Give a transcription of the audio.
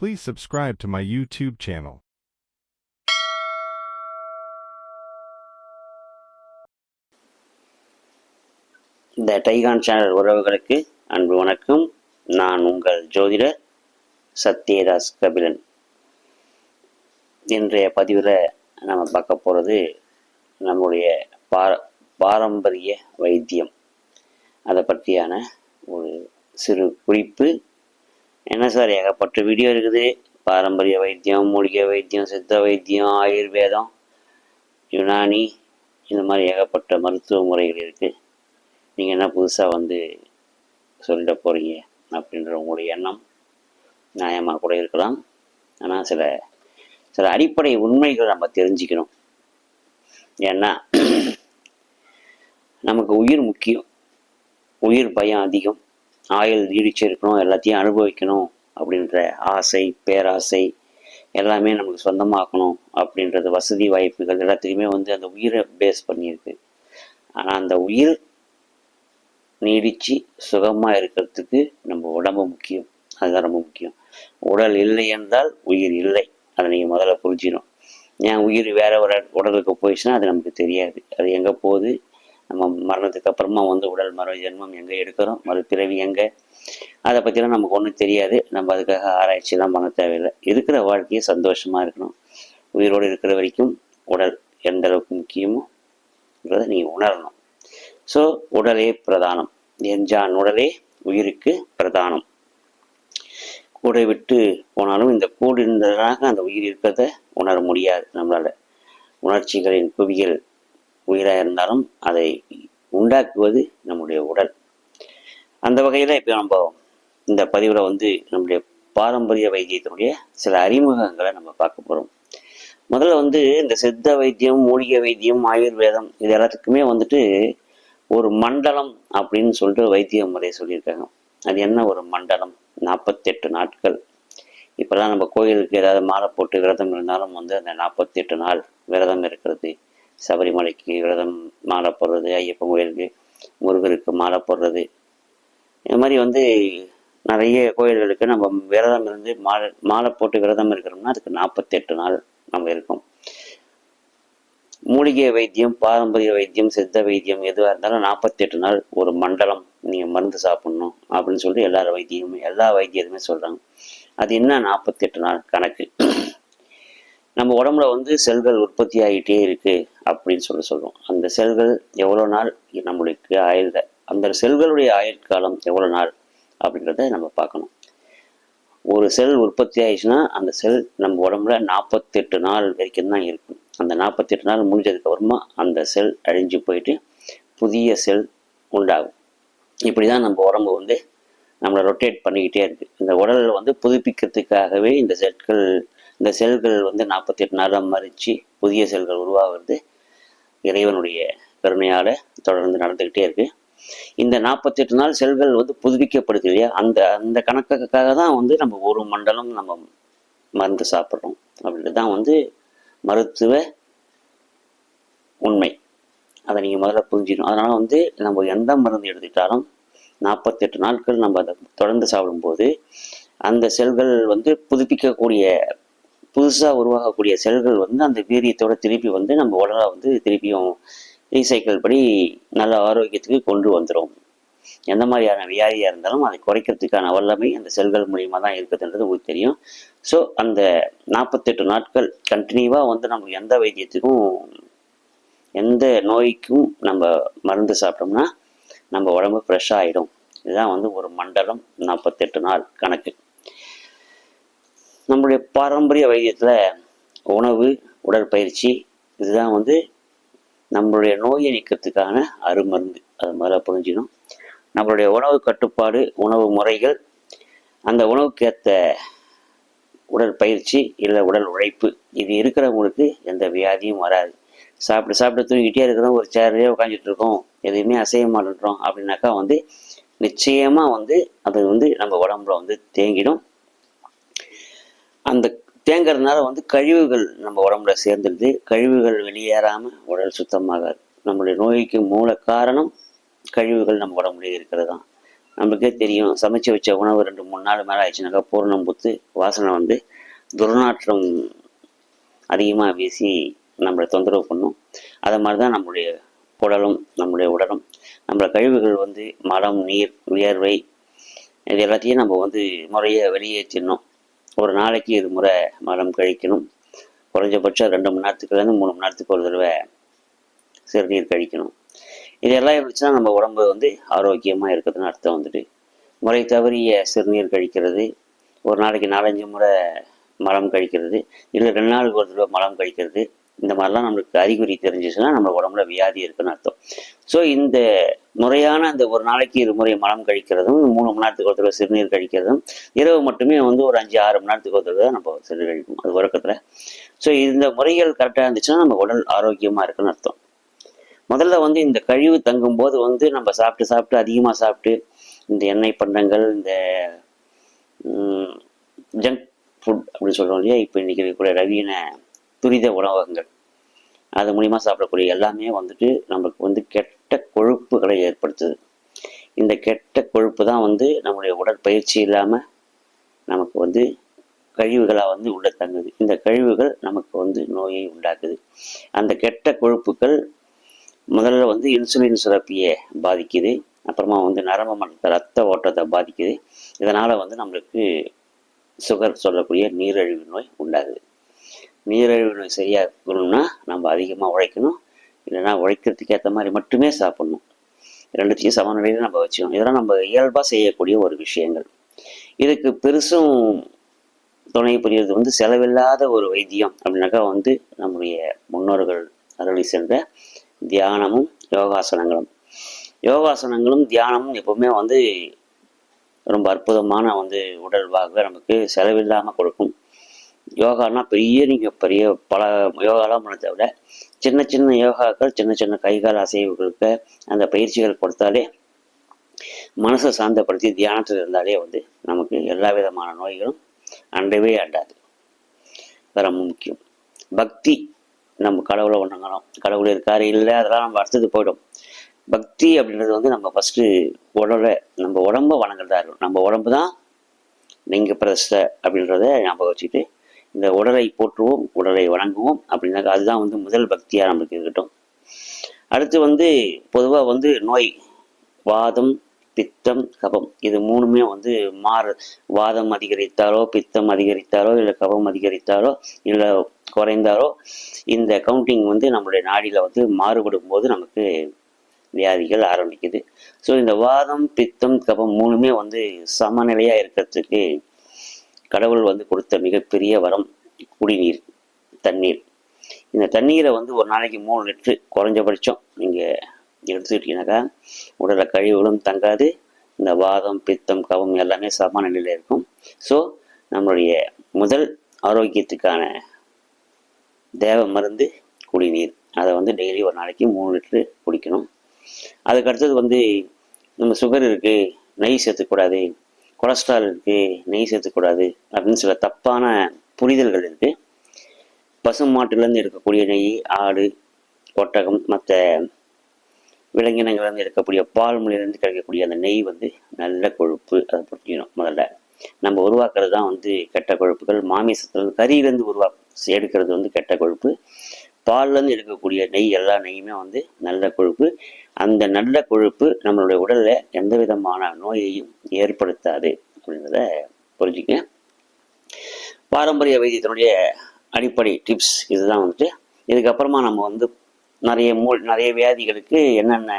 Please subscribe to my YouTube channel. இந்த டைகான் channel உறவுகளுக்கு அன்பு வணக்கம். நான் உங்கள் ஜோதிடர் சத்யதாஸ் கபிலன். இன்றைய பதிவில் நம்ம பார்க்க போகிறது நம்முடைய பார பாரம்பரிய வைத்தியம். அதை பற்றியான ஒரு சிறு குறிப்பு. என்ன சார் ஏகப்பட்ட வீடியோ இருக்குது. பாரம்பரிய வைத்தியம் மூலிகை வைத்தியம் சித்த வைத்தியம் ஆயுர்வேதம் யுனானி இந்த மாதிரி ஏகப்பட்ட மருத்துவ முறைகள் இருக்குது நீங்கள் என்ன புதுசாக வந்து சொல்லிட போகிறீங்க அப்படின்ற உங்களுடைய எண்ணம் நியாயமாக கூட இருக்கலாம். ஆனால் சில சில அடிப்படை உண்மைகள் நம்ம தெரிஞ்சுக்கணும். ஏன்னா நமக்கு உயிர் முக்கியம். உயிர் பயம் அதிகம். ஆயுள் நீடிச்சிருக்கணும் எல்லாத்தையும் அனுபவிக்கணும் அப்படின்ற ஆசை பேராசை எல்லாமே நமக்கு சொந்தமாக்கணும் அப்படின்றது வசதி வாய்ப்புகள் எல்லாத்துக்குமே வந்து அந்த உயிரை பேஸ் பண்ணியிருக்கு. ஆனால் அந்த உயிர் நீடித்து சுகமாக இருக்கிறதுக்கு நம்ம உடம்பு முக்கியம். அதுதான் ரொம்ப முக்கியம். உடல் இல்லை என்றால் உயிர் இல்லை. அதை நீங்கள் முதல்ல புரிஞ்சிடும் ஏன் உயிர் வேற ஒரு உடலுக்கு போயிடுச்சுன்னா அது நமக்கு தெரியாது. அது எங்கே போகுது? நம்ம மரணத்துக்கு அப்புறமா வந்து உடல் மறு ஜென்மம் எங்கே எடுக்கிறோம்? மறு பிறவி எங்கே? அதை பற்றிலாம் நமக்கு ஒன்றும் தெரியாது. நம்ம அதுக்காக ஆராய்ச்சிலாம் பண்ண தேவையில்லை. இருக்கிற வாழ்க்கையை சந்தோஷமாக இருக்கணும். உயிரோடு இருக்கிற வரைக்கும் உடல் எந்த அளவுக்கு முக்கியமோன்றதை நீங்கள் உணரணும். ஸோ உடலே பிரதானம். எஞ்சான் உடலே உயிருக்கு பிரதானம். கூடை விட்டு போனாலும் இந்த கூடு இருந்ததாக அந்த உயிர் இருக்கிறத உணர முடியாது நம்மளால. உணர்ச்சிகளின் குவியல் உயிராக இருந்தாலும் அதை உண்டாக்குவது நம்முடைய உடல். அந்த வகையில் இப்போ நம்ம இந்த பதிவில் வந்து நம்முடைய பாரம்பரிய வைத்தியத்தினுடைய சில அறிமுகங்களை நம்ம பார்க்க போகிறோம் முதல்ல வந்து இந்த சித்த வைத்தியம் மூலிகை வைத்தியம் ஆயுர்வேதம் இது எல்லாத்துக்குமே வந்துட்டு ஒரு மண்டலம் அப்படின்னு சொல்லிட்டு வைத்திய முறை சொல்லியிருக்காங்க. அது என்ன ஒரு மண்டலம்? நாற்பத்தெட்டு நாட்கள். இப்போல்லாம் நம்ம கோயிலுக்கு ஏதாவது மாலை போட்டு விரதம் இருந்தாலும் வந்து அந்த நாற்பத்தெட்டு நாள் விரதம் இருக்கிறது. சபரிமலைக்கு விரதம் மாலை போடுறது ஐயப்பன் கோயிலுக்கு முருகருக்கு மாலை போடுறது. இந்த மாதிரி வந்து நிறைய கோயில்களுக்கு நம்ம விரதம் இருந்து மாலை மாலை போட்டு விரதம் இருக்கிறோம்னா அதுக்கு நாற்பத்தெட்டு நாள் நம்ம இருக்கோம். மூலிகை வைத்தியம் பாரம்பரிய வைத்தியம் சித்த வைத்தியம் எதுவாக இருந்தாலும் நாற்பத்தெட்டு நாள் ஒரு மண்டலம் நீங்கள் மருந்து சாப்பிடணும் அப்படின்னு சொல்லிட்டு எல்லா வைத்தியமும் எல்லா வைத்தியத்துமே சொல்கிறாங்க அது என்ன நாற்பத்தெட்டு நாள் கணக்கு? நம்ம உடம்புல வந்து செல்கள் உற்பத்தி ஆகிட்டே இருக்கு அப்படின்னு சொல்லி சொல்கிறோம் அந்த செல்கள் எவ்வளோ நாள் நம்மளுக்கு ஆயுள் அந்த செல்களுடைய ஆயுட்காலம் எவ்வளோ நாள் அப்படின்றத நம்ம பார்க்கணும். ஒரு செல் உற்பத்தி ஆயிடுச்சுன்னா அந்த செல் நம்ம உடம்புல நாற்பத்தெட்டு நாள் வரைக்கும் தான் இருக்கும். அந்த நாற்பத்தெட்டு நாள் முடிஞ்சதுக்கப்புறமா அந்த செல் அழிஞ்சு போயிட்டு புதிய செல் உண்டாகும். இப்படி தான் நம்ம உடம்பு வந்து நம்மளை ரொட்டேட் பண்ணிக்கிட்டே இருக்குது இந்த உடலை வந்து புதுப்பிக்கிறதுக்காகவே இந்த செல்கள் இந்த செல்கள் வந்து நாற்பத்தெட்டு நாளாக மறித்து புதிய செல்கள் உருவாகிறது இறைவனுடைய பெருமையால் தொடர்ந்து நடந்துக்கிட்டே இருக்கு. இந்த நாற்பத்தெட்டு நாள் செல்கள் வந்து புதுப்பிக்கப்படுது இல்லையா? அந்த அந்த கணக்குக்காக தான் வந்து நம்ம ஒரு மண்டலம் நம்ம மருந்து சாப்பிட்றோம். அப்படின்றது தான் வந்து மருத்துவ உண்மை. அதை நீங்கள் முதல்ல புரிஞ்சிடணும் அதனால் வந்து நம்ம எந்த மருந்து எடுத்துக்கிட்டாலும் நாற்பத்தெட்டு நாட்கள் நம்ம அதை தொடர்ந்து சாப்பிடும்போது அந்த செல்கள் வந்து புதுப்பிக்கக்கூடிய புதுசாக உருவாகக்கூடிய செல்கள் வந்து அந்த வீரியத்தோட திருப்பி வந்து நம்ம உடலை வந்து திருப்பியும் ரீசைக்கிள் படி நல்ல ஆரோக்கியத்துக்கு கொண்டு வந்துடும் எந்த மாதிரியான வியாதியாக இருந்தாலும் அதை குறைக்கிறதுக்கான வல்லமை அந்த செல்கள் மூலியமாக தான் இருக்குதுன்றது உங்களுக்கு தெரியும். ஸோ அந்த நாற்பத்தெட்டு நாட்கள் கண்டினியூவாக வந்து நம்ம எந்த வைத்தியத்துக்கும் எந்த நோய்க்கும் நம்ம மருந்து சாப்பிட்டோம்னா நம்ம உடம்பு ஃப்ரெஷ் ஆகிடும் இதுதான் வந்து ஒரு மண்டலம் நாற்பத்தெட்டு நாள் கணக்கு. நம்மளுடைய பாரம்பரிய வைத்தியத்தில் உணவு உடற்பயிற்சி இதுதான் வந்து நம்மளுடைய நோயை நீக்கிறதுக்கான அருமருந்து. அது முதல்ல புரிஞ்சிக்கணும். நம்மளுடைய உணவு கட்டுப்பாடு உணவு முறைகள் அந்த உணவுக்கேற்ற உடற்பயிற்சி இல்லை உடல் உழைப்பு இது இருக்கிறவங்களுக்கு எந்த வியாதியும் வராது. சாப்பிட்டு சாப்பிட்டு தூங்கிட்டே இருக்கிறோம் ஒரு சேர்லேயே உட்காந்துட்டு இருக்கோம் எதுவுமே அசைய மாட்டேன்றோம் அப்படின்னாக்கா வந்து நிச்சயமாக வந்து அது வந்து நம்ம உடம்புல வந்து தேங்கிடும். அந்த தேங்கிறதுனால வந்து கழிவுகள் நம்ம உடம்புல சேர்ந்துடுது கழிவுகள் வெளியேறாமல் உடல் சுத்தமாகாது நம்மளுடைய நோய்க்கு மூல காரணம் கழிவுகள் நம்ம உடம்புலேயே இருக்கிறது தான் நம்மளுக்கே தெரியும் சமைச்சு வச்ச உணவு ரெண்டு மூணு நாள் மேலே ஆயிடுச்சுனாக்கா பூரணம் புத்து வாசனை வந்து துர்நாற்றம் அதிகமாக வீசி நம்மளை தொந்தரவு பண்ணும். அதை மாதிரி தான் நம்மளுடைய குடலும் நம்மளுடைய உடலும். நம்மள கழிவுகள் வந்து மலம் நீர் வியர்வை இது எல்லாத்தையும் நம்ம வந்து முறையை வெளியேற்றிடணும். ஒரு நாளைக்கு இது முறை மலம் கழிக்கணும். குறைஞ்சபட்சம் ரெண்டு மணி நேரத்துக்குலேருந்து மூணு மணி நேரத்துக்கு ஒரு தடவை சிறுநீர் கழிக்கணும். இதெல்லாம் இருந்துச்சுன்னா நம்ம உடம்பு வந்து ஆரோக்கியமாக இருக்குதுன்னு அர்த்தம் வந்துட்டு. முறை தவறிய சிறுநீர் கழிக்கிறது ஒரு நாளைக்கு நாலஞ்சு முறை மலம் கழிக்கிறது இல்லை ரெண்டு நாளுக்கு ஒரு தடவை மலம் கழிக்கிறது இந்த மாதிரிலாம் நம்மளுக்கு அறிகுறி தெரிஞ்சிச்சுன்னா நம்ம உடம்புல வியாதி இருக்குன்னு அர்த்தம். ஸோ இந்த முறையான அந்த ஒரு நாளைக்கு இரு முறை மலம் கழிக்கிறதும் மூணு மணி நேரத்துக்கு ஒரு தடவை சிறுநீர் கழிக்கிறதும் இரவு மட்டுமே வந்து ஒரு அஞ்சு ஆறு மணி நேரத்துக்கு ஒரு தடவை நம்ம சிறுநீர் கழிக்கும் அது உறக்கத்தில் ஸோ இந்த முறைகள் கரெக்டாக இருந்துச்சுன்னா நம்ம உடல் ஆரோக்கியமாக இருக்குன்னு அர்த்தம். முதல்ல வந்து இந்த கழிவு தங்கும் போது வந்து நம்ம சாப்பிட்டு சாப்பிட்டு அதிகமாக சாப்பிட்டு இந்த எண்ணெய் பண்டங்கள் இந்த ஜங்க் ஃபுட் அப்படின்னு சொல்கிறோம் இல்லையா? இப்போ இன்றைக்கி இருக்கக்கூடிய நவீன துரித உணவகங்கள். அது மூலிமா சாப்பிடக்கூடிய எல்லாமே வந்துட்டு நமக்கு வந்து கெட்ட கொழுப்புகளை ஏற்படுத்துது. இந்த கெட்ட கொழுப்பு தான் வந்து நம்முடைய உடற்பயிற்சி இல்லாமல் நமக்கு வந்து கழிவுகளாக வந்து உள்ள தங்குது. இந்த கழிவுகள் நமக்கு வந்து நோயை உண்டாக்குது. அந்த கெட்ட கொழுப்புகள் முதல்ல வந்து இன்சுலின் சுரப்பியை பாதிக்குது. அப்புறமா வந்து நரம்பு மண்டலத்தை ரத்த ஓட்டத்தை பாதிக்குது. இதனால் வந்து நம்மளுக்கு சுகர் சொல்லக்கூடிய நீரிழிவு நோய் உண்டாகுது. நீரிழிவு நோய் சரியாகணும்னா நம்ம அதிகமாக உழைக்கணும். இல்லைன்னா உழைக்கிறதுக்கு ஏற்ற மாதிரி மட்டுமே சாப்பிடணும். ரெண்டுத்தையும் சமநிலையில் நம்ம வச்சுக்கணும். இதெல்லாம் நம்ம இயல்பாக செய்யக்கூடிய ஒரு விஷயங்கள். இதுக்கு பெருசும் துணை புரியுறது வந்து செலவில்லாத ஒரு வைத்தியம் அப்படின்னாக்கா வந்து நம்முடைய முன்னோர்கள் அருளி சென்ற தியானமும் யோகாசனங்களும். யோகாசனங்களும் தியானமும் எப்பவுமே வந்து ரொம்ப அற்புதமான வந்து உடல்வாக நமக்கு செலவில்லாமல் கொடுக்கும். யோகானா பெரிய நீங்கள் பெரிய பல யோகாலாம் பண்ணதை விட சின்ன சின்ன யோகாக்கள் சின்ன சின்ன கைகால் அசைவுகளுக்கு அந்த பயிற்சிகள் கொடுத்தாலே மனசை சாந்தப்படுத்தி தியானத்தில் இருந்தாலே வந்து நமக்கு எல்லா விதமான நோய்களும் அண்டவே அண்டாது. அது ரொம்ப முக்கியம். பக்தி நம்ம கடவுளை ஒன்றுங்கணும் கடவுள் இருக்காரு இல்லை அதெல்லாம் நம்ம அடுத்தது போயிடும். பக்தி அப்படின்றது வந்து நம்ம ஃபஸ்ட்டு உடலை நம்ம உடம்ப வணங்குறதா இருக்கும் நம்ம உடம்பு தான் லிங்க பிரதிஷ்டை அப்படின்றத ஞாபகம் வச்சுக்கிட்டு இந்த உடலை போற்றுவோம் உடலை வணங்குவோம் அப்படின்னாக்கா அதுதான் வந்து முதல் பக்தியாக நம்மளுக்கு இருக்கட்டும். அடுத்து வந்து பொதுவாக வந்து நோய் வாதம் பித்தம் கபம் இது மூணுமே வந்து மாறு. வாதம் அதிகரித்தாலோ பித்தம் அதிகரித்தாலோ இல்லை கபம் அதிகரித்தாலோ இல்லை குறைந்தாலோ இந்த கவுண்டிங் வந்து நம்மளுடைய நாடியில் வந்து மாறுபடும் போது நமக்கு வியாதிகள் ஆரம்பிக்குது. ஸோ இந்த வாதம் பித்தம் கபம் மூணுமே வந்து சமநிலையாக இருக்கிறதுக்கு கடவுள் வந்து கொடுத்த மிகப்பெரிய வரம் குடிநீர் தண்ணீர். இந்த தண்ணீரை வந்து ஒரு நாளைக்கு மூணு லிட்ரு குறைஞ்சபட்சம் நீங்கள் எடுத்துக்கிட்டீங்கன்னாக்கா உடல கழிவுகளும் தங்காது இந்த வாதம் பித்தம் கவம் எல்லாமே சம நிலையில் இருக்கும். ஸோ நம்மளுடைய முதல் ஆரோக்கியத்துக்கான தேவ மருந்து குடிநீர். அதை வந்து டெய்லி ஒரு நாளைக்கு மூணு லிட்ரு குடிக்கணும். அதுக்கு அடுத்தது வந்து நம்ம சுகர் இருக்குது நெய் சேர்த்துக்கூடாது கொலஸ்ட்ரால் இருக்குது நெய் சேர்த்துக்கூடாது அப்படின்னு சில தப்பான புரிதல்கள் இருக்குது பசுமாட்டுலேருந்து எடுக்கக்கூடிய நெய் ஆடு ஒட்டகம் மற்ற விலங்கினங்கள்லேருந்து எடுக்கக்கூடிய பால் மொழியிலேருந்து கிடைக்கக்கூடிய அந்த நெய் வந்து நல்ல கொழுப்பு. அதை புரிஞ்சுக்கணும் முதல்ல நம்ம உருவாக்குறது தான் வந்து கெட்ட கொழுப்புகள். மாமிசத்துலேருந்து கறியிலேருந்து உருவா எடுக்கிறது வந்து கெட்ட கொழுப்பு. பால்லேருந்து எடுக்கக்கூடிய நெய் எல்லா நெய்யுமே வந்து நல்ல கொழுப்பு. அந்த நல்ல கொழுப்பு நம்மளுடைய உடலில் எந்த விதமான நோயையும் ஏற்படுத்தாது அப்படின்றத புரிஞ்சுக்க பாரம்பரிய வைத்தியத்தினுடைய அடிப்படை டிப்ஸ் இதுதான் வந்துட்டு. இதுக்கப்புறமா நம்ம வந்து நிறைய மூ நிறைய வியாதிகளுக்கு என்னென்ன